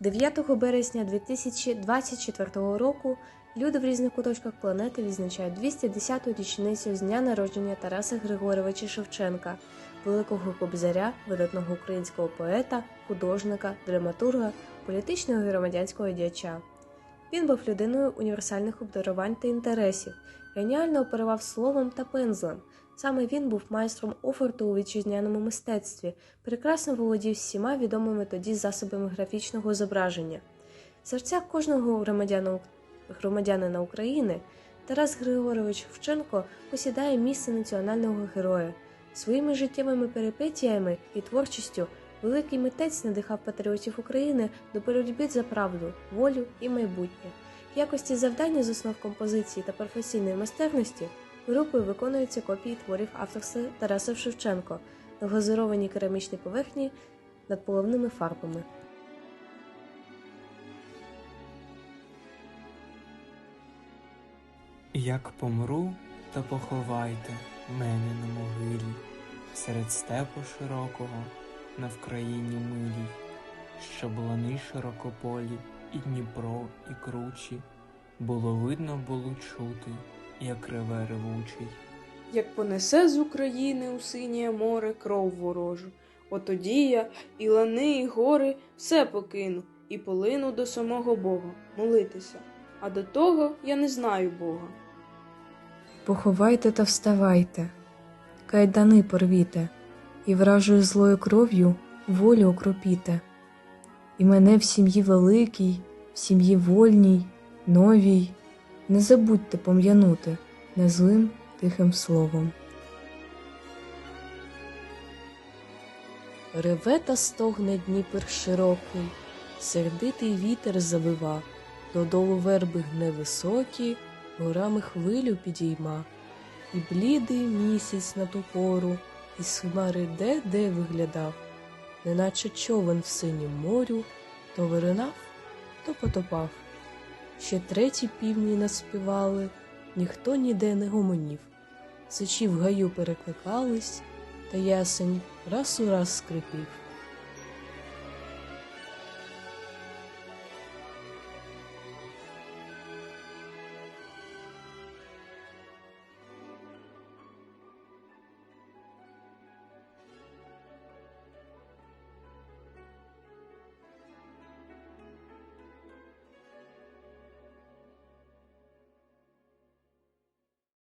9 березня 2024 року люди в різних куточках планети відзначають 210-ту річницю з дня народження Тараса Григоровича Шевченка, великого кобзаря, видатного українського поета, художника, драматурга, політичного і громадянського діяча. Він був людиною універсальних обдарувань та інтересів, геніально оперував словом та пензлем. Саме він був майстром офорту у вітчизняному мистецтві, прекрасно володів всіма відомими тоді засобами графічного зображення. В серцях кожного громадянина України Тарас Григорович Шевченко посідає місце національного героя. Своїми життєвими перипетіями і творчістю великий митець надихав патріотів України до боротьби за правду, волю і майбутнє. В якості завдання з основ композиції та професійної майстерності групою виконуються копії творів авторства Тараса Шевченко на глазурованій керамічній поверхні над половними фарбами. Як помру, то поховайте мене на могилі, серед степу широкого, на Вкраїні милій, щоб лани широкополі, і Дніпро, і кручі, було видно, було чути, як реве ревучий. Як понесе з України у синє море кров ворожу, отоді я і лани, і гори все покину, і полину до самого Бога молитися. А до того я не знаю Бога. Поховайте та вставайте, кайдани порвіте, і вражою злою кров'ю волю окропіте. І мене в сім'ї великій, в сім'ї вольній, новій, не забудьте пом'янути незлим тихим словом. Реве та стогне Дніпер широкий, сердитий вітер завива, додолу верби гне високі, горами хвилю підійма, і блідий місяць на ту пору, із хмари де-де виглядав, неначе човен в синім морю, то виринав, то потопав. Ще треті півні наспівали, ніхто ніде не гомонів. Сичі в гаю перекликались, та ясень раз у раз скрипів.